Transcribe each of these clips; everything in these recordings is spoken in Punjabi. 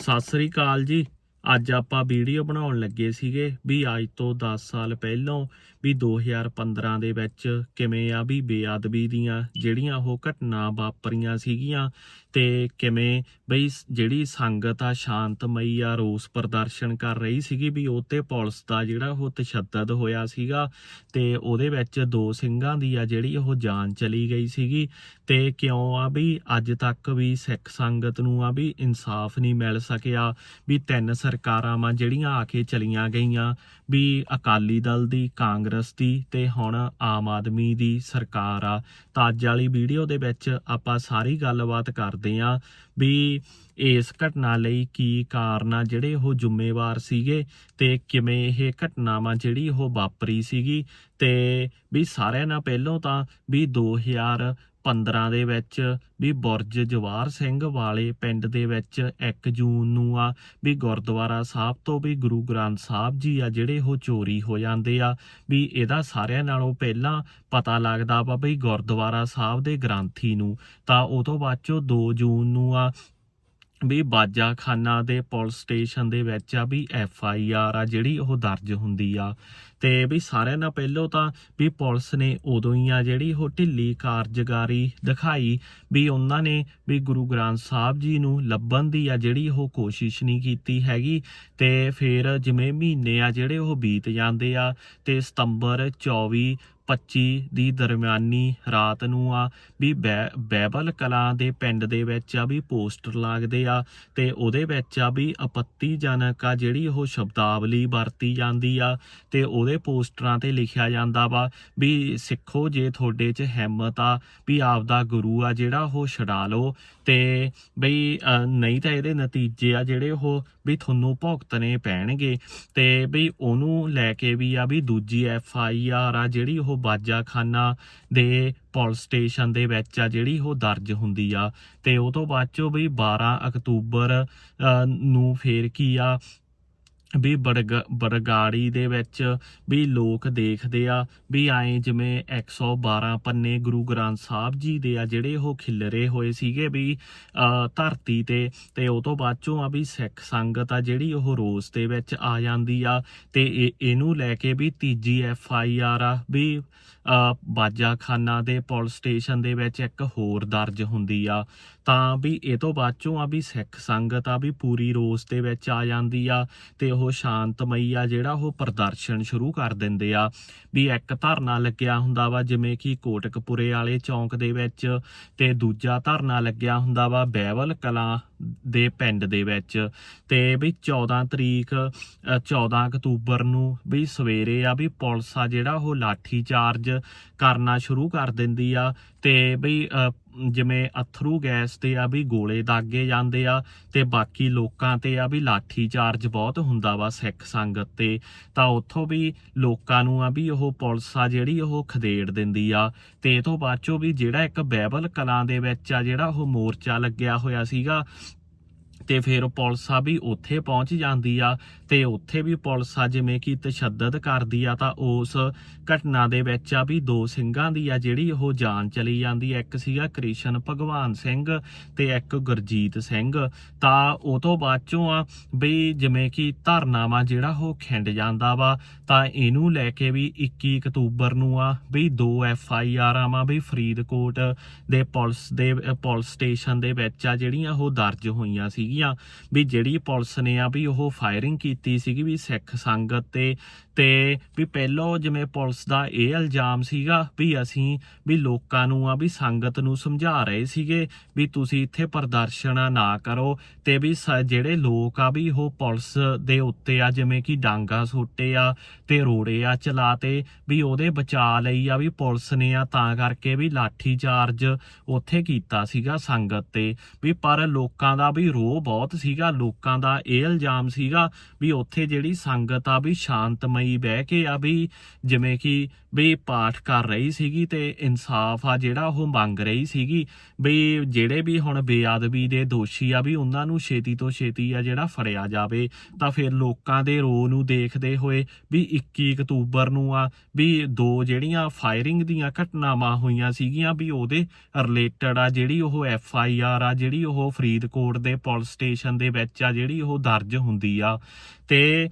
ਸਤਿ ਸ੍ਰੀ ਅਕਾਲ ਜੀ। ਅੱਜ ਆਪਾਂ ਵੀਡੀਓ ਬਣਾਉਣ ਲੱਗੇ ਸੀਗੇ ਵੀ ਅੱਜ ਤੋਂ 10 ਸਾਲ ਪਹਿਲਾਂ ਵੀ 2015 ਦੇ ਵਿੱਚ ਕਿਵੇਂ ਆ ਵੀ ਬੇਅਦਬੀ ਦੀਆਂ ਜਿਹੜੀਆਂ ਉਹ ਘਟਨਾ ਵਾਪਰੀਆਂ ਸੀਗੀਆਂ ਤੇ ਕਿਵੇਂ ਬਈ ਜਿਹੜੀ ਸੰਗਤ ਆ ਸ਼ਾਂਤਮਈ ਆ, ਰੋਸ ਪ੍ਰਦਰਸ਼ਨ ਕਰ ਰਹੀ ਸੀਗੀ ਵੀ ਉਹ ਤੇ ਪੁਲਿਸ ਦਾ ਜਿਹੜਾ ਉਹ ਤਸ਼ੱਦਦ ਹੋਇਆ ਸੀਗਾ ਤੇ ਉਹਦੇ ਵਿੱਚ ਦੋ ਸਿੰਘਾਂ ਦੀ ਆ ਜਿਹੜੀ ਉਹ ਜਾਨ ਚਲੀ ਗਈ ਸੀਗੀ ਤੇ ਕਿਉਂ ਆ ਵੀ ਅੱਜ ਤੱਕ ਵੀ ਸਿੱਖ ਸੰਗਤ ਨੂੰ ਆ ਵੀ ਇਨਸਾਫ ਨਹੀਂ ਮਿਲ ਸਕਿਆ ਵੀ ਤਿੰਨ ਸਰਕਾਰਾਂ ਵਾਂ ਜਿਹੜੀਆਂ ਆ ਕੇ ਚਲੀਆਂ ਗਈਆਂ ਵੀ ਅਕਾਲੀ ਦਲ ਦੀ, ਕਾਂਗਰਸ ਦੀ ਤੇ ਹੁਣ ਆਮ ਆਦਮੀ ਦੀ ਸਰਕਾਰ ਆ। ਤਾਂ ਅੱਜ ਵਾਲੀ ਵੀਡੀਓ ਦੇ ਵਿੱਚ ਆਪਾਂ ਸਾਰੀ ਗੱਲਬਾਤ ਕਰਦੇ ਆਂ ਵੀ ਇਸ ਘਟਨਾ ਲਈ ਕੀ ਕਾਰਨ ਆ, ਜਿਹੜੇ ਉਹ ਜ਼ਿੰਮੇਵਾਰ ਸੀਗੇ ਤੇ ਕਿਵੇਂ ਇਹ ਘਟਨਾਵਾਂ ਜਿਹੜੀ ਉਹ ਵਾਪਰੀ ਸੀਗੀ ਤੇ ਵੀ ਸਾਰਿਆਂ ਨਾਲ ਪਹਿਲਾਂ ਤਾਂ ਵੀ 2015 ਦੇ ਵਿੱਚ ਵੀ ਬੁਰਜ ਜਵਾਰ ਸਿੰਘ ਵਾਲੇ ਪਿੰਡ ਦੇ ਵਿੱਚ 1 ਜੂਨ ਨੂੰ ਆ ਵੀ ਗੁਰਦੁਆਰਾ ਸਾਹਿਬ ਤੋਂ ਵੀ ਗੁਰੂ ਗ੍ਰੰਥ ਸਾਹਿਬ ਜੀ ਆ ਜਿਹੜੇ ਉਹ ਚੋਰੀ ਹੋ ਜਾਂਦੇ ਆ ਵੀ ਇਹਦਾ ਸਾਰਿਆਂ ਨਾਲੋਂ ਪਹਿਲਾਂ ਪਤਾ ਲੱਗਦਾ ਵਾ ਵੀ ਗੁਰਦੁਆਰਾ ਸਾਹਿਬ ਦੇ ਗ੍ਰੰਥੀ ਨੂੰ। ਤਾਂ ਉਹ ਤੋਂ ਬਾਅਦ ਚੋਂ 2 ਜੂਨ ਨੂੰ ਆ ਵੀ ਬਾਜਾਖਾਨਾ ਦੇ ਪੁਲਿਸ ਸਟੇਸ਼ਨ ਦੇ ਵਿੱਚ ਆ ਵੀ ਐਫ ਆਈ ਆਰ ਆ ਜਿਹੜੀ ਉਹ ਦਰਜ ਹੁੰਦੀ ਆ। ਤੇ ਵੀ ਸਾਰਿਆਂ ਨਾਲ ਪਹਿਲਾਂ ਤਾਂ ਵੀ ਪੁਲਿਸ ਨੇ ਉਦੋਂ ਹੀ ਆ ਜਿਹੜੀ ਉਹ ਢਿੱਲੀ ਕਾਰਜਕਾਰੀ ਦਿਖਾਈ ਵੀ ਉਹਨਾਂ ਨੇ ਵੀ ਗੁਰੂ ਗ੍ਰੰਥ ਸਾਹਿਬ ਜੀ ਨੂੰ ਲੱਭਣ ਦੀ ਆ ਜਿਹੜੀ ਉਹ ਕੋਸ਼ਿਸ਼ ਨਹੀਂ ਕੀਤੀ ਹੈਗੀ ਤੇ ਫਿਰ ਜਿਵੇਂ ਮਹੀਨੇ ਆ ਜਿਹੜੇ ਉਹ ਬੀਤ ਜਾਂਦੇ ਆ ਤੇ ਸਤੰਬਰ 24 25 ਦੀ ਦਰਮਿਆਨੀ ਰਾਤ ਨੂੰ ਆ ਵੀ ਬੈ- ਬਾਈਬਲ ਕਲਾਂ ਦੇ ਪਿੰਡ ਦੇ ਵਿੱਚ ਆ ਵੀ ਪੋਸਟਰ ਲੱਗਦੇ ਆ ਤੇ ਉਹਦੇ ਵਿੱਚ ਆ ਵੀ ਆਪੱਤੀਜਨਕ ਆ ਜਿਹੜੀ ਉਹ ਸ਼ਬਦਾਵਲੀ ਵਰਤੀ ਜਾਂਦੀ ਆ ਤੇ ਉਹਦੇ ਪੋਸਟਰਾਂ ਤੇ ਲਿਖਿਆ ਜਾਂਦਾ ਵਾ ਵੀ ਸਿੱਖੋ ਜੇ ਤੁਹਾਡੇ 'ਚ ਹਿੰਮਤ ਆ ਵੀ ਆਪਦਾ ਗੁਰੂ ਆ ਜਿਹੜਾ ਉਹ ਛਡਾ ਲਓ। ਤੇ ਬਈ ਨਹੀਂ ਤਾਂ ਇਹਦੇ ਨਤੀਜੇ ਆ ਜਿਹੜੇ ਉਹ ਵੀ ਤੁਹਾਨੂੰ ਭੁਗਤਣੇ ਪੈਣਗੇ। ਤੇ ਬਈ ਉਹਨੂੰ ਲੈ ਕੇ ਵੀ ਆ ਵੀ ਦੂਜੀ ਐਫ ਆਈ ਆਰ ਆ ਜਿਹੜੀ ਉਹ ਬਾਜਾਖਾਨਾ ਦੇ ਪੁਲਿਸ ਸਟੇਸ਼ਨ ਦੇ ਵਿੱਚ ਆ ਜਿਹੜੀ ਉਹ ਦਰਜ ਹੁੰਦੀ ਆ। ਤੇ ਉਹ ਤੋਂ ਬਾਅਦ ਚੋਂ ਬਈ 12 ਅਕਤੂਬਰ ਅ, ਨੂੰ ਫੇਰ ਕੀ ਆ ਵੀ ਬੜਗ ਬਰਗਾੜੀ ਦੇ ਵਿੱਚ ਵੀ ਲੋਕ ਦੇਖਦੇ ਆ, ਵੀ ਐ ਜਿਵੇਂ 112 ਪੰਨੇ ਗੁਰੂ ਗ੍ਰੰਥ ਸਾਹਿਬ ਜੀ ਦੇ ਆ ਜਿਹੜੇ ਉਹ ਖਿਲਰੇ ਹੋਏ ਸੀਗੇ ਵੀ ਧਰਤੀ ਤੇ ਤੇ ਉਹ ਤੋਂ ਬਾਅਦ ਚੋਂ ਆ ਵੀ ਸਿੱਖ ਸੰਗਤ ਆ ਜਿਹੜੀ ਉਹ ਰੋਸ ਦੇ ਵਿੱਚ ਆ ਜਾਂਦੀ ਆ, ਤੇ ਇਹ- ਇਹਨੂੰ ਲੈ ਕੇ ਵੀ ਤੀਜੀ ਐਫ ਆਈ ਆਰ ਆ ਵੀ ਬਾਜਾਖਾਨਾ ਦੇ ਪੁਲਿਸ ਸਟੇਸ਼ਨ ਦੇ ਵਿੱਚ ਇੱਕ ਹੋਰ ਦਰਜ ਹੁੰਦੀ ਆ। ਤਾਂ ਵੀ ਇਹ ਤੋਂ ਬਾਅਦ ਚੋਂ ਆ ਵੀ ਸਿੱਖ ਸੰਗਤ ਆ ਵੀ ਪੂਰੀ ਰੋਸ ਦੇ ਵਿੱਚ ਆ ਜਾਂਦੀ ਆ ਤੇ ਉਹ ਸ਼ਾਂਤਮਈ ਆ ਜਿਹੜਾ ਉਹ ਪ੍ਰਦਰਸ਼ਨ ਸ਼ੁਰੂ ਕਰ ਦਿੰਦੇ ਆ। ਵੀ ਇੱਕ ਧਰਨਾ ਲੱਗਿਆ ਹੁੰਦਾ ਵਾ ਜਿਵੇਂ ਕਿ ਕੋਟਕਪੁਰੇ ਵਾਲੇ ਚੌਂਕ ਦੇ ਵਿੱਚ ਤੇ ਦੂਜਾ ਧਰਨਾ ਲੱਗਿਆ ਹੁੰਦਾ ਵਾ ਬੈਵਲ ਕਲਾਂ ਦੇ ਪਿੰਡ ਦੇ ਵਿੱਚ ਤੇ ਬਈ 14 ਤਰੀਕ ਅ, 14 ਅਕਤੂਬਰ ਨੂੰ ਬਈ ਸਵੇਰੇ ਆ ਵੀ ਪੁਲਿਸ ਆ ਜਿਹੜਾ ਉਹ ਲਾਠੀ ਚਾਰਜ ਕਰਨਾ ਸ਼ੁਰੂ ਕਰ ਦਿੰਦੀ ਆ ਤੇ ਬਈ ਜਿਵੇਂ ਅਥਰੂ ਗੈਸ ਤੇ ਆ ਵੀ ਗੋਲੇ ਦਾਗੇ ਜਾਂਦੇ ਆ ਤੇ ਬਾਕੀ ਲੋਕਾਂ ਤੇ ਆ ਵੀ ਲਾਠੀ ਚਾਰਜ ਬਹੁਤ ਹੁੰਦਾ ਵਾ ਸਿੱਖ ਸੰਗਤ ਤੇ, ਤਾਂ ਉੱਥੋਂ ਵੀ ਲੋਕਾਂ ਨੂੰ ਆ ਵੀ ਉਹ ਪੁਲਿਸ ਆ ਜਿਹੜੀ ਉਹ ਖਦੇੜ ਦਿੰਦੀ ਆ। ਤੇ ਇਹ ਤੋਂ ਬਾਅਦ ਚੋਂ ਵੀ ਜਿਹੜਾ ਇੱਕ ਬੈਬਲ ਕਲਾਂ ਦੇ ਵਿੱਚ ਆ ਜਿਹੜਾ ਉਹ ਮੋਰਚਾ ਲੱਗਿਆ ਹੋਇਆ ਸੀਗਾ ਤੇ ਫਿਰ ਪੁਲਿਸ ਆ ਵੀ ਉੱਥੇ ਪਹੁੰਚ ਜਾਂਦੀ ਆ ਤੇ ਉੱਥੇ ਵੀ ਪੁਲਿਸ ਆ ਜਿਵੇਂ ਕਿ ਤਸ਼ੱਦਦ ਕਰਦੀ ਆ ਤਾਂ ਉਸ ਘਟਨਾ ਦੇ ਵਿੱਚ ਆ ਵੀ ਦੋ ਸਿੰਘਾਂ ਦੀ ਆ ਜਿਹੜੀ ਉਹ ਜਾਨ ਚਲੀ ਜਾਂਦੀ ਇੱਕ ਸੀਗਾ ਕ੍ਰਿਸ਼ਨ ਭਗਵਾਨ ਸਿੰਘ ਤੇ ਇੱਕ ਗੁਰਜੀਤ ਸਿੰਘ। ਤਾਂ ਉਹ ਤੋਂ ਬਾਅਦ ਚੋਂ ਆ ਵੀ ਜਿਵੇਂ ਕਿ ਧਰਨਾਵਾ ਜਿਹੜਾ ਉਹ ਖਿੰਡ ਜਾਂਦਾ ਵਾ, ਤਾਂ ਇਹਨੂੰ ਲੈ ਕੇ ਵੀ 21 ਅਕਤੂਬਰ ਨੂੰ ਆ ਵੀ ਦੋ ਐਫ ਆਈ ਆਰ ਆਵਾਂ ਵੀ ਫਰੀਦਕੋਟ ਦੇ ਪੁਲਿਸ ਦੇ, ਪੁਲਿਸ ਸਟੇਸ਼ਨ ਦੇ ਵਿੱਚ ਆ ਜਿਹੜੀਆਂ ਉਹ ਦਰਜ ਹੋਈਆਂ ਸੀਗੀਆਂ। ਵੀ ਜਿਹੜੀ ਪੁਲਿਸ ਨੇ ਆ ਵੀ ਉਹ ਫਾਇਰਿੰਗ ਕੀਤੀ ਸੀਗੀ ਵੀ ਸਿੱਖ ਸੰਗਤ ਤੇ ਤੇ ਵੀ ਪਹਿਲਾਂ ਜਿਵੇਂ ਪੁਲਿਸ ਦਾ ਇਹ ਇਲਜ਼ਾਮ ਸੀਗਾ ਵੀ ਅਸੀਂ ਵੀ ਲੋਕਾਂ ਨੂੰ ਆ ਵੀ ਸੰਗਤ ਨੂੰ ਸਮਝਾ ਰਹੇ ਸੀਗੇ ਵੀ ਤੁਸੀਂ ਇੱਥੇ ਪ੍ਰਦਰਸ਼ਨ ਨਾ ਕਰੋ ਤੇ ਵੀ ਸ- ਜਿਹੜੇ ਲੋਕ ਆ ਵੀ ਉਹ ਪੁਲਿਸ ਦੇ ਉੱਤੇ ਆ ਜਿਵੇਂ ਕਿ ਡਾਂਗਾ ਸੋਟੇ ਆ ਤੇ ਰੋੜੇ ਆ ਚਲਾਤੇ ਵੀ ਉਹਦੇ ਬਚਾ ਲਈ ਆ ਵੀ ਪੁਲਿਸ ਨੇ ਆ ਤਾਂ ਕਰਕੇ ਵੀ ਲਾਠੀ ਚਾਰਜ ਉੱਥੇ ਕੀਤਾ ਸੀਗਾ ਸੰਗਤ ਤੇ, ਵੀ ਪਰ ਲੋਕਾਂ ਦਾ ਵੀ ਰੋਹ ਬਹੁਤ ਸੀਗਾ, ਲੋਕਾਂ ਦਾ ਇਹ ਇਲਜ਼ਾਮ ਸੀਗਾ ਵੀ ਉੱਥੇ ਜਿਹੜੀ ਸੰਗਤ ਆ ਵੀ ਸ਼ਾਂਤਮਈ ਬਹਿ ਕੇ ਆ ਵੀ ਜਿਵੇਂ ਕਿ ਵੀ ਪਾਠ ਕਰ ਰਹੀ ਸੀਗੀ ਤੇ ਇਨਸਾਫ ਆ ਜਿਹੜਾ ਉਹ ਮੰਗ ਰਹੀ ਸੀਗੀ ਵੀ ਜਿਹੜੇ ਵੀ ਹੁਣ ਬੇਅਦਬੀ ਦੇ ਦੋਸ਼ੀ ਆ ਵੀ ਉਹਨਾਂ ਨੂੰ ਛੇਤੀ ਤੋਂ ਛੇਤੀ ਆ ਜਿਹੜਾ ਫੜਿਆ ਜਾਵੇ, ਤਾਂ ਫਿਰ ਲੋਕਾਂ ਦੇ ਰੋ ਨੂੰ ਦੇਖਦੇ ਹੋਏ ਵੀ 21 ਅਕਤੂਬਰ ਨੂੰ ਆ ਵੀ ਦੋ ਜਿਹੜੀਆਂ ਫਾਇਰਿੰਗ ਦੀਆਂ ਘਟਨਾਵਾਂ ਹੋਈਆਂ ਸੀਗੀਆਂ ਵੀ ਉਹਦੇ ਰਿਲੇਟਡ ਆ ਜਿਹੜੀ ਉਹ ਐਫ ਆਈ ਆਰ ਆ, ਜਿਹੜੀ ਉਹ ਫਰੀਦਕੋਟ ਦੇ ਪੁਲਿਸ ਸਟੇਸ਼ਨ ਦੇ ਵਿੱਚ ਆ ਜਿਹੜੀ ਉਹ ਦਰਜ ਹੁੰਦੀ ਆ। ਤੇ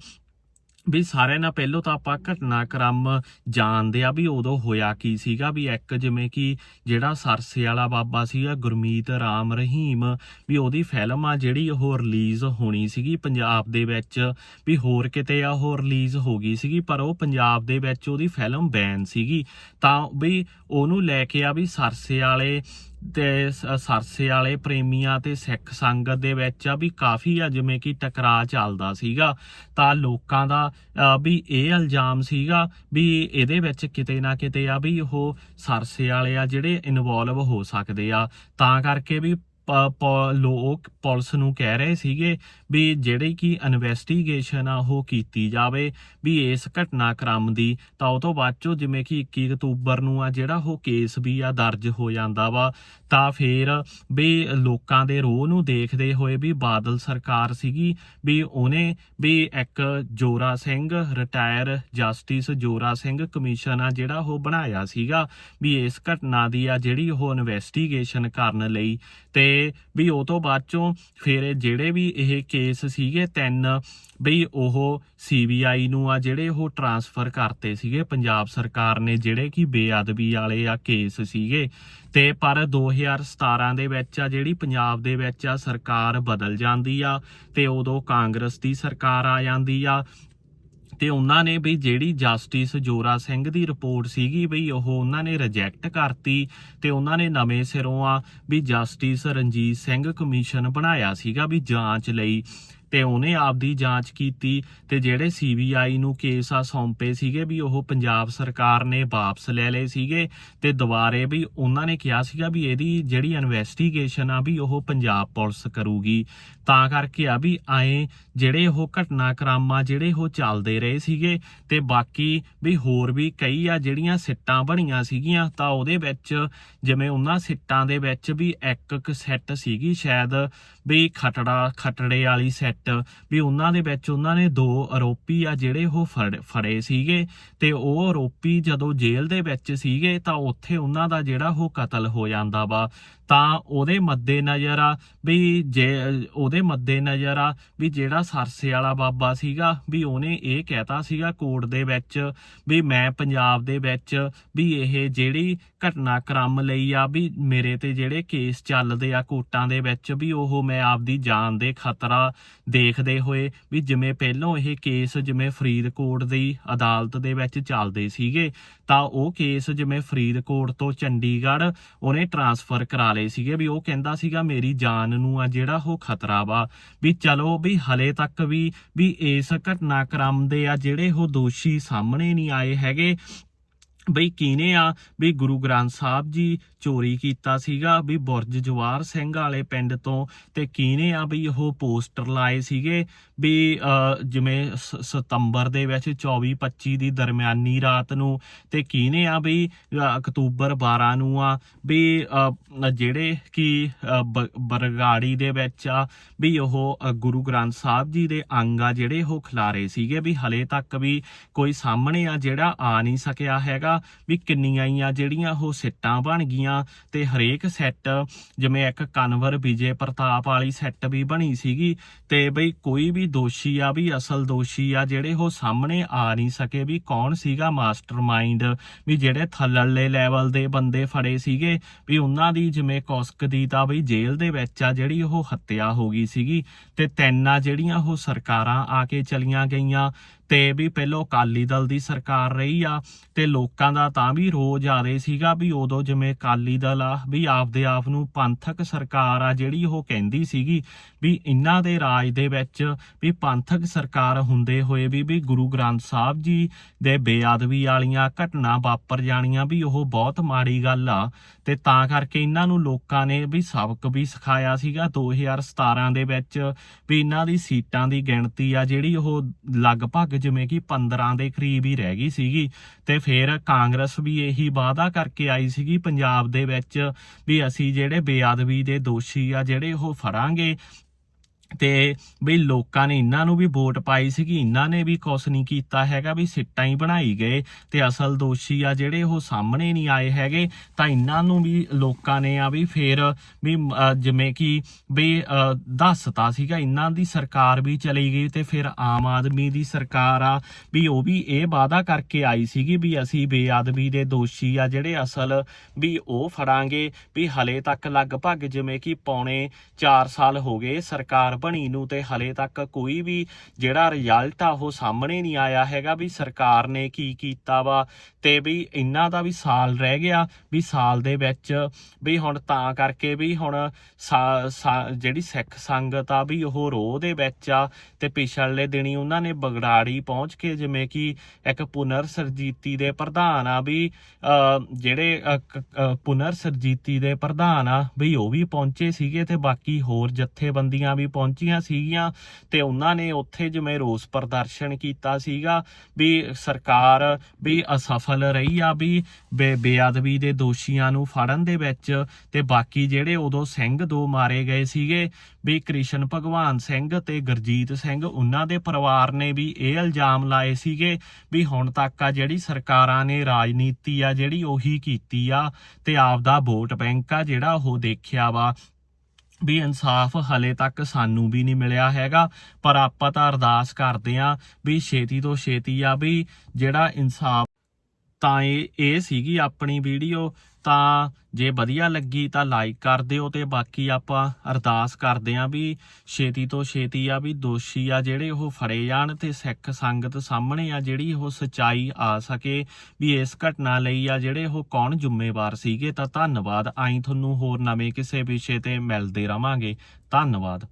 ਵੀ ਸਾਰਿਆਂ ਨਾਲ ਪਹਿਲਾਂ ਤਾਂ ਆਪਾਂ ਘਟਨਾਕ੍ਰਮ ਜਾਣਦੇ ਆ ਵੀ ਉਦੋਂ ਹੋਇਆ ਕੀ ਸੀਗਾ ਵੀ ਇੱਕ ਜਿਵੇਂ ਕਿ ਜਿਹੜਾ ਸਰਸੇ ਵਾਲਾ ਬਾਬਾ ਸੀਗਾ ਗੁਰਮੀਤ ਰਾਮ ਰਹੀਮ, ਵੀ ਉਹਦੀ ਫਿਲਮ ਆ ਜਿਹੜੀ ਉਹ ਰਿਲੀਜ਼ ਹੋਣੀ ਸੀਗੀ ਪੰਜਾਬ ਦੇ ਵਿੱਚ, ਵੀ ਹੋਰ ਕਿਤੇ ਆ ਉਹ ਰਿਲੀਜ਼ ਹੋ ਗਈ ਸੀਗੀ, ਪਰ ਉਹ ਪੰਜਾਬ ਦੇ ਵਿੱਚ ਉਹਦੀ ਫਿਲਮ ਬੈਨ ਸੀਗੀ। ਤਾਂ ਵੀ ਉਹਨੂੰ ਲੈ ਕੇ ਆ ਵੀ ਸਰਸੇ ਵਾਲੇ ਤੇ ਸ- ਸਰਸੇ ਵਾਲੇ ਪ੍ਰੇਮੀਆਂ ਤੇ ਸਿੱਖ ਸੰਗਤ ਦੇ ਵਿੱਚ ਆ ਵੀ ਕਾਫੀ ਆ, ਜਿਵੇਂ ਕਿ ਟਕਰਾਅ ਚੱਲਦਾ ਸੀਗਾ। ਤਾਂ ਲੋਕਾਂ ਦਾ ਵੀ ਇਹ ਇਲਜ਼ਾਮ ਸੀਗਾ ਵੀ ਇਹਦੇ ਵਿੱਚ ਕਿਤੇ ਨਾ ਕਿਤੇ ਆ ਵੀ ਉਹ ਸਰਸੇ ਵਾਲੇ ਆ ਜਿਹੜੇ ਇਨਵੋਲਵ ਹੋ ਸਕਦੇ ਆ। ਤਾਂ ਕਰਕੇ ਵੀ ਲੋਕ ਪੁਲਿਸ ਨੂੰ ਕਹਿ ਰਹੇ ਸੀਗੇ ਵੀ ਜਿਹੜੀ ਕਿ ਇਨਵੈਸਟੀਗੇਸ਼ਨ ਆ ਉਹ ਕੀਤੀ ਜਾਵੇ ਵੀ ਇਸ ਘਟਨਾਕ੍ਰਮ ਦੀ, ਤਾਂ ਉਹ ਤੋਂ ਬਾਅਦ ਚੋਂ ਜਿਵੇਂ ਕਿ 21 ਅਕਤੂਬਰ ਨੂੰ ਆ ਜਿਹੜਾ ਉਹ ਕੇਸ ਵੀ ਆ ਦਰਜ ਹੋ ਜਾਂਦਾ ਵਾ, ਤਾਂ ਫੇਰ ਵੀ ਲੋਕਾਂ ਦੇ ਰੋਹ ਨੂੰ ਦੇਖਦੇ ਹੋਏ ਵੀ ਬਾਦਲ ਸਰਕਾਰ ਸੀਗੀ ਵੀ ਉਹਨੇ ਵੀ ਇੱਕ Jora Singh retire justice Jora Singh commission ਆ ਜਿਹੜਾ ਉਹ ਬਣਾਇਆ ਸੀਗਾ ਵੀ ਇਸ ਘਟਨਾ ਦੀ ਆ ਜਿਹੜੀ ਉਹ ਇਨਵੈਸਟੀਗੇਸ਼ਨ ਕਰਨ ਲਈ ਤੇ ਵੀ ਉਹ ਤੋਂ ਬਾਅਦ ਚੋਂ ਫਿਰ ਜਿਹੜੇ ਵੀ ਇਹ ਕੇਸ ਸੀਗੇ ਤਿੰਨ, ਬਈ ਉਹ ਸੀਬੀਆਈ ਨੂੰ ਆ ਜਿਹੜੇ ਉਹ ਟਰਾਂਸਫਰ ਕਰਤੇ ਸੀਗੇ, ਪੰਜਾਬ ਸਰਕਾਰ ਨੇ ਜਿਹੜੇ ਕਿ ਬੇਅਦਬੀ ਵਾਲੇ ਆ ਕੇਸ ਸੀਗੇ। ਤੇ ਪਰ 2017 ਦੇ ਵਿੱਚ ਆ ਜਿਹੜੀ ਪੰਜਾਬ ਦੇ ਵਿੱਚ ਆ ਸਰਕਾਰ ਬਦਲ ਜਾਂਦੀ ਆ ਤੇ ਉਦੋਂ ਕਾਂਗਰਸ ਦੀ ਸਰਕਾਰ ਆ ਜਾਂਦੀ ਆ ਤੇ ਉਹਨਾਂ ਨੇ ਵੀ ਜਿਹੜੀ ਜਸਟਿਸ ਜੋਰਾ ਸਿੰਘ ਦੀ ਰਿਪੋਰਟ ਸੀਗੀ ਬਈ ਉਹ ਉਹਨਾਂ ਨੇ ਰਿਜੈਕਟ ਕਰਤੀ ਤੇ ਉਹਨਾਂ ਨੇ ਨਵੇਂ ਸਿਰੋਂ ਆ ਵੀ ਜਸਟਿਸ ਰਣਜੀਤ ਸਿੰਘ ਕਮਿਸ਼ਨ ਬਣਾਇਆ ਸੀਗਾ ਵੀ ਜਾਂਚ ਲਈ। ਤੇ ਉਹਨੇ ਆਪਦੀ ਜਾਂਚ ਕੀਤੀ ਤੇ ਜਿਹੜੇ ਸੀਬੀਆਈ ਨੂੰ ਕੇਸ ਆ ਸੌਂਪੇ ਸੀਗੇ ਵੀ ਉਹ ਪੰਜਾਬ ਸਰਕਾਰ ਨੇ ਵਾਪਸ ਲੈ ਲਏ ਸੀਗੇ ਤੇ ਦੁਬਾਰੇ ਵੀ ਉਹਨਾਂ ਨੇ ਕਿਹਾ ਸੀਗਾ ਵੀ ਇਹਦੀ ਜਿਹੜੀ ਇਨਵੈਸਟੀਗੇਸ਼ਨ ਆ ਵੀ ਉਹ ਪੰਜਾਬ ਪੁਲਿਸ ਕਰੂਗੀ। ਤਾਂ ਕਰਕੇ ਆ ਵੀ ਆਏ ਜਿਹੜੇ ਉਹ ਘਟਨਾਕ੍ਰਮ ਆ ਜਿਹੜੇ ਉਹ ਚੱਲਦੇ ਰਹੇ ਸੀਗੇ ਤੇ ਬਾਕੀ ਵੀ ਹੋਰ ਵੀ ਕਈ ਆ ਜਿਹੜੀਆਂ ਸਿੱਟਾਂ ਬਣੀਆਂ ਸੀਗੀਆਂ ਤਾਂ ਉਹਦੇ ਵਿੱਚ ਜਿਵੇਂ ਉਹਨਾਂ ਸਿੱਟਾਂ ਦੇ ਵਿੱਚ ਵੀ ਇੱਕ ਇੱਕ ਸੈੱਟ ਸੀਗੀ ਸ਼ਾਇਦ ਵੀ ਖਟੜਾ ਖਟੜੇ ਵਾਲੀ ਸੈੱਟ ਵੀ ਉਹਨਾਂ ਦੇ ਵਿੱਚ ਉਹਨਾਂ ਨੇ ਦੋ ਆਰੋਪੀ ਆ ਜਿਹੜੇ ਉਹ ਫੜ- ਫੜੇ ਸੀਗੇ ਤੇ ਉਹ ਆਰੋਪੀ ਜਦੋਂ ਜੇਲ੍ਹ ਦੇ ਵਿੱਚ ਸੀਗੇ ਤਾਂ ਉੱਥੇ ਉਹਨਾਂ ਦਾ ਜਿਹੜਾ ਉਹ ਕਤਲ ਹੋ ਜਾਂਦਾ ਵਾ। ਤਾਂ ਉਹਦੇ ਮੱਦੇ ਨਜ਼ਰ ਆ ਵੀ ਜੇ, ਉਹਦੇ ਮੱਦੇ ਨਜ਼ਰ ਆ ਵੀ ਜਿਹੜਾ ਸਰਸੇ ਵਾਲਾ ਬਾਬਾ ਸੀਗਾ ਵੀ ਉਹਨੇ ਇਹ ਕਹਿਤਾ ਸੀਗਾ ਕੋਰਟ ਦੇ ਵਿੱਚ ਵੀ ਮੈਂ ਪੰਜਾਬ ਦੇ ਵਿੱਚ ਵੀ ਇਹ ਜਿਹੜੀ ਘਟਨਾਕ੍ਰਮ ਲਈ ਆ ਵੀ ਮੇਰੇ ਤੇ ਜਿਹੜੇ ਕੇਸ ਚੱਲਦੇ ਆ ਕੋਰਟਾਂ ਦੇ ਵਿੱਚ ਵੀ ਉਹ ਮੈਂ ਆਪਦੀ ਜਾਨ ਦੇ ਖਤਰਾ ਦੇਖਦੇ ਹੋਏ ਵੀ ਜਿਵੇਂ ਪਹਿਲਾਂ ਇਹ ਕੇਸ ਜਿਵੇਂ ਫਰੀਦਕੋਟ ਦੀ ਅਦਾਲਤ ਦੇ ਵਿੱਚ ਚੱਲਦੇ ਸੀਗੇ, ਤਾਂ ਉਹ ਕੇਸ ਜਿਵੇਂ ਫਰੀਦਕੋਟ ਤੋਂ ਚੰਡੀਗੜ੍ਹ ਉਹਨੇ ਟਰਾਂਸਫਰ ਕਰਾ ਲਏ ਸੀਗੇ ਵੀ ਉਹ ਕਹਿੰਦਾ ਸੀਗਾ ਮੇਰੀ ਜਾਨ ਨੂੰ ਆ ਜਿਹੜਾ ਉਹ ਖਤਰਾ ਵਾ, ਵੀ ਚਲੋ ਵੀ ਹਲੇ ਤੱਕ ਵੀ ਵੀ ਇਸ ਘਟਨਾਕ੍ਰਮ ਦੇ ਆ ਜਿਹੜੇ ਉਹ ਦੋਸ਼ੀ ਸਾਹਮਣੇ ਨਹੀਂ ਆਏ ਹੈਗੇ ਬਈ ਕਿਹਨੇ ਆ? ਵੀ ਗੁਰੂ ਗ੍ਰੰਥ ਸਾਹਿਬ ਜੀ ਚੋਰੀ ਕੀਤਾ ਸੀਗਾ ਵੀ ਬੁਰਜ ਜਵਾਰ ਸਿੰਘ ਵਾਲੇ ਪਿੰਡ ਤੋਂ ਤੇ ਕਿਹਨੇ ਆ ਵੀ ਉਹ ਪੋਸਟਰ ਲਾਏ ਸੀਗੇ? ਵੀ ਜਿਵੇਂ ਸ- ਸਤੰਬਰ ਦੇ ਵਿੱਚ 24 25 ਦੀ ਦਰਮਿਆਨੀ ਰਾਤ ਨੂੰ ਤੇ ਕਿਹਨੇ ਆ ਵੀ ਅਕਤੂਬਰ 12 ਨੂੰ ਆ ਵੀ ਜਿਹੜੇ ਕਿ ਬ- ਬਰਗਾੜੀ ਦੇ ਵਿੱਚ ਆ ਵੀ ਉਹ ਗੁਰੂ ਗ੍ਰੰਥ ਸਾਹਿਬ ਜੀ ਦੇ ਅੰਗ ਆ ਜਿਹੜੇ ਉਹ ਖਿਲਾਰੇ ਸੀਗੇ ਵੀ ਹਲੇ ਤੱਕ ਵੀ ਕੋਈ ਸਾਹਮਣੇ ਆ ਜਿਹੜਾ ਆ ਨਹੀਂ ਸਕਿਆ ਹੈਗਾ। ਵੀ ਕਿੰਨੀਆਂ ਹੀ ਜਿਹੜੀਆਂ ਉਹ ਸਿੱਟਾਂ ਬਣ ਗਈਆਂ ਤੇ ਹਰੇਕ ਸੈੱਟ, ਜਿਵੇਂ ਇੱਕ ਕਨਵਰ ਵਿਜੇ ਪ੍ਰਤਾਪ ਵਾਲੀ ਸੈੱਟ ਵੀ ਬਣੀ ਸੀਗੀ ਤੇ ਬਈ ਕੋਈ ਵੀ ਦੋਸ਼ੀ ਆ, ਵੀ ਅਸਲ ਦੋਸ਼ੀ ਆ, ਜਿਹੜੇ ਉਹ ਸਾਹਮਣੇ ਆ ਨਹੀਂ ਸਕੇ, ਵੀ ਕੌਣ ਸੀਗਾ ਮਾਸਟਰਮਾਈਂਡ, ਵੀ ਜਿਹੜੇ ਥੱਲੜੇ ਲੈਵਲ ਦੇ ਬੰਦੇ ਫੜੇ ਸੀਗੇ, ਵੀ ਉਹਨਾਂ ਦੀ ਜਿਵੇਂ ਕੌਸਕ ਦੀ ਤਾਂ ਬਈ ਜੇਲ੍ਹ ਦੇ ਵਿੱਚ ਆ, ਜਿਹੜੀ ਉਹ ਹੱਤਿਆ ਹੋ ਗਈ ਸੀਗੀ ਤੇ ਤਿੰਨ ਆ, ਜਿਹੜੀਆਂ ਉਹ ਸਰਕਾਰਾਂ ਆ ਕੇ ਚਲੀਆਂ ਗਈਆਂ ਤੇ ਵੀ ਪਹਿਲਾਂ ਅਕਾਲੀ ਦਲ ਦੀ ਸਰਕਾਰ ਰਹੀ ਆ ਤੇ ਲੋਕਾਂ ਦਾ ਤਾਂ ਵੀ ਰੋਜ਼ ਆ ਰਹੇ ਸੀਗਾ ਵੀ ਉਦੋਂ ਜਿਵੇਂ ਅਕਾਲੀ ਦਲ ਆ, ਵੀ ਆਪਦੇ ਆਪ ਨੂੰ ਪੰਥਕ ਸਰਕਾਰ ਆ ਜਿਹੜੀ ਉਹ ਕਹਿੰਦੀ ਸੀਗੀ ਵੀ ਇਹਨਾਂ ਦੇ ਰਾਜ ਦੇ ਵਿੱਚ ਵੀ ਪੰਥਕ ਸਰਕਾਰ ਹੁੰਦੇ ਹੋਏ ਵੀ ਵੀ ਗੁਰੂ ਗ੍ਰੰਥ ਸਾਹਿਬ ਜੀ ਦੇ ਬੇਅਦਬੀ ਵਾਲੀਆਂ ਘਟਨਾ ਵਾਪਰ ਜਾਣੀਆਂ ਵੀ ਉਹ ਬਹੁਤ ਮਾੜੀ ਗੱਲ ਆ। ਤੇ ਤਾਂ ਕਰਕੇ ਇਹਨਾਂ ਨੂੰ ਲੋਕਾਂ ਨੇ ਵੀ ਸਬਕ ਵੀ ਸਿਖਾਇਆ ਸੀਗਾ 2017 ਦੇ ਵਿੱਚ ਵੀ ਇਹਨਾਂ ਦੀ ਸੀਟਾਂ ਦੀ ਗਿਣਤੀ ਆ ਜਿਹੜੀ ਉਹ ਲਗਭਗ ਜਿਵੇਂ ਕਿ 15 ਦੇ ਕਰੀਬ ਹੀ ਰਹਿ ਗਈ ਸੀਗੀ ਤੇ ਫਿਰ ਕਾਂਗਰਸ ਵੀ ਇਹੀ ਵਾਅਦਾ ਕਰਕੇ ਆਈ ਸੀਗੀ ਪੰਜਾਬ ਦੇ ਵਿੱਚ ਵੀ ਅਸੀਂ ਜਿਹੜੇ ਬੇਅਦਬੀ ਦੇ ਦੋਸ਼ੀ ਆ ਜਿਹੜੇ ਉਹ ਫੜਾਂਗੇ ਤੇ ਵੀ ਲੋਕਾਂ ਨੇ ਇਹਨਾਂ ਨੂੰ ਵੀ ਵੋਟ ਪਾਈ ਸੀਗੀ, ਇਹਨਾਂ ਨੇ ਵੀ ਕੁਛ ਨਹੀਂ ਕੀਤਾ ਹੈਗਾ, ਵੀ ਸਿੱਟਾਂ ਹੀ ਬਣਾਈ ਗਏ ਤੇ ਅਸਲ ਦੋਸ਼ੀ ਆ ਜਿਹੜੇ ਉਹ ਸਾਹਮਣੇ ਨਹੀਂ ਆਏ ਹੈਗੇ, ਤਾਂ ਇਹਨਾਂ ਨੂੰ ਵੀ ਲੋਕਾਂ ਨੇ ਆ ਵੀ ਫੇਰ ਵੀ ਜਿਵੇਂ ਕਿ ਵੀ ਦੱਸਤਾ ਸੀਗਾ, ਇਹਨਾਂ ਦੀ ਸਰਕਾਰ ਵੀ ਚਲੀ ਗਈ ਤੇ ਫਿਰ ਆਮ ਆਦਮੀ ਦੀ ਸਰਕਾਰ ਆ ਵੀ ਉਹ ਵੀ ਇਹ ਵਾਅਦਾ ਕਰਕੇ ਆਈ ਸੀਗੀ ਵੀ ਅਸੀਂ ਬੇਅਦਬੀ ਦੇ ਦੋਸ਼ੀ ਆ ਜਿਹੜੇ ਅਸਲ ਵੀ ਉਹ ਫੜਾਂਗੇ, ਵੀ ਹਲੇ ਤੱਕ ਲਗਭਗ ਜਿਵੇਂ ਕਿ ਪੌਣੇ 4 ਸਾਲ ਹੋ ਗਏ ਸਰਕਾਰ ਬਣੀ ਨੂੰ ਤੇ ਹਲੇ ਤੱਕ ਕੋਈ ਵੀ ਜਿਹੜਾ ਰਿਜ਼ਲਟ ਆ ਉਹ ਸਾਹਮਣੇ ਨਹੀਂ ਆਇਆ ਹੈਗਾ ਵੀ ਸਰਕਾਰ ਨੇ ਕੀ ਕੀਤਾ ਵਾ ਤੇ ਵੀ ਇਹਨਾਂ ਦਾ ਵੀ ਸਾਲ ਰਹਿ ਗਿਆ ਵੀ ਸਾਲ ਦੇ ਵਿੱਚ ਵੀ ਹੁਣ ਤਾਂ ਕਰਕੇ ਵੀ ਹੁਣ ਸਾ- ਸਾ- ਜਿਹੜੀ ਸਿੱਖ ਸੰਗਤ ਆ ਵੀ ਉਹ ਰੋਹ ਦੇ ਵਿੱਚ ਆ ਤੇ ਪਿਛਲੇ ਦਿਨੀ ਉਹਨਾਂ ਨੇ ਬਗੜਾੜੀ ਪਹੁੰਚ ਕੇ ਜਿਵੇਂ ਕਿ ਇੱਕ ਪੁਨਰ ਸਰਜੀਤੀ ਦੇ ਪ੍ਰਧਾਨ ਆ ਵੀ ਜਿਹੜੇ ਪੁਨਰ ਸਰਜੀਤੀ ਦੇ ਪ੍ਰਧਾਨ ਆ ਵੀ ਉਹ ਵੀ ਪਹੁੰਚੇ ਸੀਗੇ ਤੇ ਬਾਕੀ ਹੋਰ ਜਥੇਬੰਦੀਆਂ ਵੀ ਪਹੁੰਚੀਆਂ ਸੀਗੀਆਂ ਤੇ ਉਹਨਾਂ ਨੇ ਉੱਥੇ ਜਿਵੇਂ ਰੋਸ ਪ੍ਰਦਰਸ਼ਨ ਕੀਤਾ ਸੀਗਾ ਵੀ ਸਰਕਾਰ ਵੀ ਅਸਫਲ ਰਹੀ ਆ ਵੀ ਬੇ- ਬੇਅਦਬੀ ਦੇ ਦੋਸ਼ੀਆਂ ਨੂੰ ਫੜਨ ਦੇ ਵਿੱਚ ਤੇ ਬਾਕੀ ਜਿਹੜੇ ਉਦੋਂ ਸਿੰਘ ਦੋ ਮਾਰੇ ਗਏ ਸੀਗੇ ਵੀ ਕ੍ਰਿਸ਼ਨ ਭਗਵਾਨ ਸਿੰਘ ਤੇ ਗੁਰਜੀਤ ਸਿੰਘ ਉਹਨਾਂ ਦੇ ਪਰਿਵਾਰ ਨੇ ਵੀ ਇਹ ਇਲਜ਼ਾਮ ਲਾਏ ਸੀਗੇ ਵੀ ਹੁਣ ਤੱਕ ਆ ਜਿਹੜੀ ਸਰਕਾਰਾਂ ਨੇ ਰਾਜਨੀਤੀ ਆ ਜਿਹੜੀ ਉਹੀ ਕੀਤੀ ਆ ਤੇ ਆਪਦਾ ਵੋਟ ਬੈਂਕ ਆ ਜਿਹੜਾ ਉਹ ਦੇਖਿਆ ਵਾ ਵੀ ਇਨਸਾਫ ਹਲੇ ਤੱਕ ਸਾਨੂੰ ਵੀ ਨਹੀਂ ਮਿਲਿਆ ਹੈਗਾ, ਪਰ ਆਪਾਂ ਤਾਂ ਅਰਦਾਸ ਕਰਦੇ ਆ ਵੀ ਛੇਤੀ ਤੋਂ ਛੇਤੀ ਆ ਵੀ ਜਿਹੜਾ ਇਨਸਾਫ ਤਾਂ ਇਹ ਇਹ ਸੀਗੀ ਆਪਣੀ ਵੀਡੀਓ। ਤਾਂ ਜੇ ਵਧੀਆ ਲੱਗੀ ਤਾਂ ਲਾਈਕ ਕਰ ਦਿਓ ਤੇ ਬਾਕੀ ਆਪਾਂ ਅਰਦਾਸ ਕਰਦੇ ਆਂ ਵੀ ਛੇਤੀ ਤੋਂ ਛੇਤੀ ਆ ਵੀ ਦੋਸ਼ੀ ਆ ਜਿਹੜੇ ਉਹ ਫੜੇ ਜਾਣ ਤੇ ਸਿੱਖ ਸੰਗਤ ਸਾਹਮਣੇ ਆ ਜਿਹੜੀ ਉਹ ਸਚਾਈ ਆ ਸਕੇ ਵੀ ਇਸ ਘਟਨਾ ਲਈ ਆ ਜਿਹੜੇ ਉਹ ਕੌਣ ਜ਼ਿੰਮੇਵਾਰ ਸੀਗੇ ਤਾਂ ਧੰਨਵਾਦ। ਆਈ ਤੁਹਾਨੂੰ ਹੋਰ ਨਵੇਂ ਕਿਸੇ ਵਿਸ਼ੇ ਤੇ ਮਿਲਦੇ ਰਵਾਂਗੇ। ਧੰਨਵਾਦ।